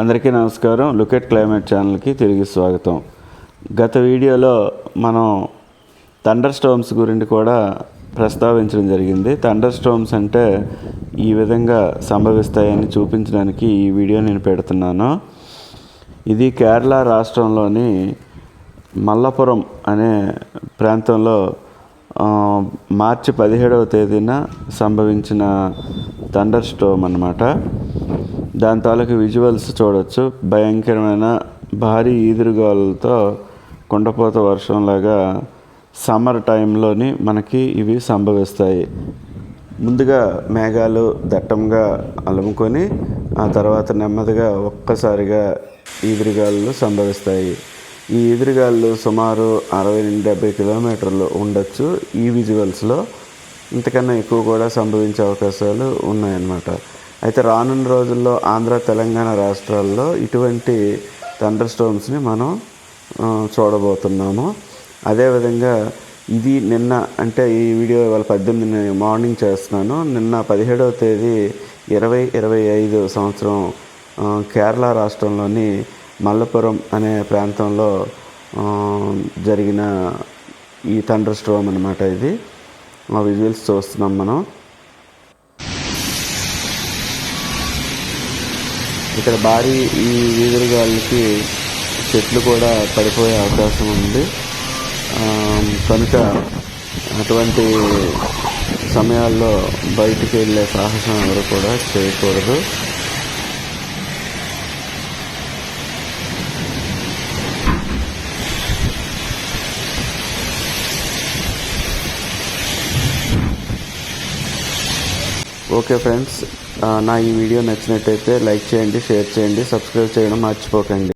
అందరికీ నమస్కారం. Look at climate ఛానల్కి తిరిగి స్వాగతం. గత వీడియోలో మనం థండర్ స్టోమ్స్ గురించి కూడా ప్రస్తావించడం జరిగింది. థండర్ స్టోమ్స్ అంటే ఈ విధంగా సంభవిస్తాయని చూపించడానికి ఈ వీడియో నేను పెడుతున్నాను. ఇది కేరళ రాష్ట్రంలోని మల్లపురం అనే ప్రాంతంలో మార్చి పదిహేడవ తేదీన సంభవించిన థండర్ స్టోమ్ అన్నమాట. దాని తాలూకు విజువల్స్ చూడవచ్చు భయంకరమైన భారీ ఈదురుగాలులతో కుండపోత వర్షంలాగా సమ్మర్ టైంలోని మనకి ఇవి సంభవిస్తాయి. ముందుగా మేఘాలు దట్టంగా అలుముకొని ఆ తర్వాత నెమ్మదిగా ఒక్కసారిగా ఈదురుగాలు సంభవిస్తాయి. ఈ ఈదురుగాలు సుమారు అరవై నుండి డెబ్బై కిలోమీటర్లు ఉండొచ్చు ఈ విజువల్స్లో ఇంతకన్నా ఎక్కువ కూడా సంభవించే అవకాశాలు ఉన్నాయన్నమాట. అయితే రానున్న రోజుల్లో ఆంధ్ర తెలంగాణ రాష్ట్రాల్లో ఇటువంటి థండర్ స్టోమ్స్ని మనం చూడబోతున్నాము. అదేవిధంగా ఇది నిన్న అంటే ఈ వీడియో ఇవాళ పద్దెనిమిది మార్నింగ్ చేస్తున్నాను. నిన్న పదిహేడవ తేదీ ఇరవై ఇరవై ఐదు సంవత్సరం కేరళ రాష్ట్రంలోని మల్లపురం అనే ప్రాంతంలో జరిగిన ఈ థండర్ స్టోమ్ అనమాట ఇది. ఆ విజువల్స్ చూస్తున్నాం మనం. ఇక్కడ భారీ ఈ వీధులుగాలకి చెట్లు కూడా పడిపోయే అవకాశం ఉంది. కనుక అటువంటి సమయాల్లో బయటికి వెళ్ళే సాహసం ఎవరు కూడా చేయకూడదు. ఓకే ఫ్రెండ్స్ నా ఈ వీడియో నచ్చినట్టయితే లైక్ చేయండి షేర్ చేయండి సబ్స్క్రైబ్ చేయడం మర్చిపోకండి.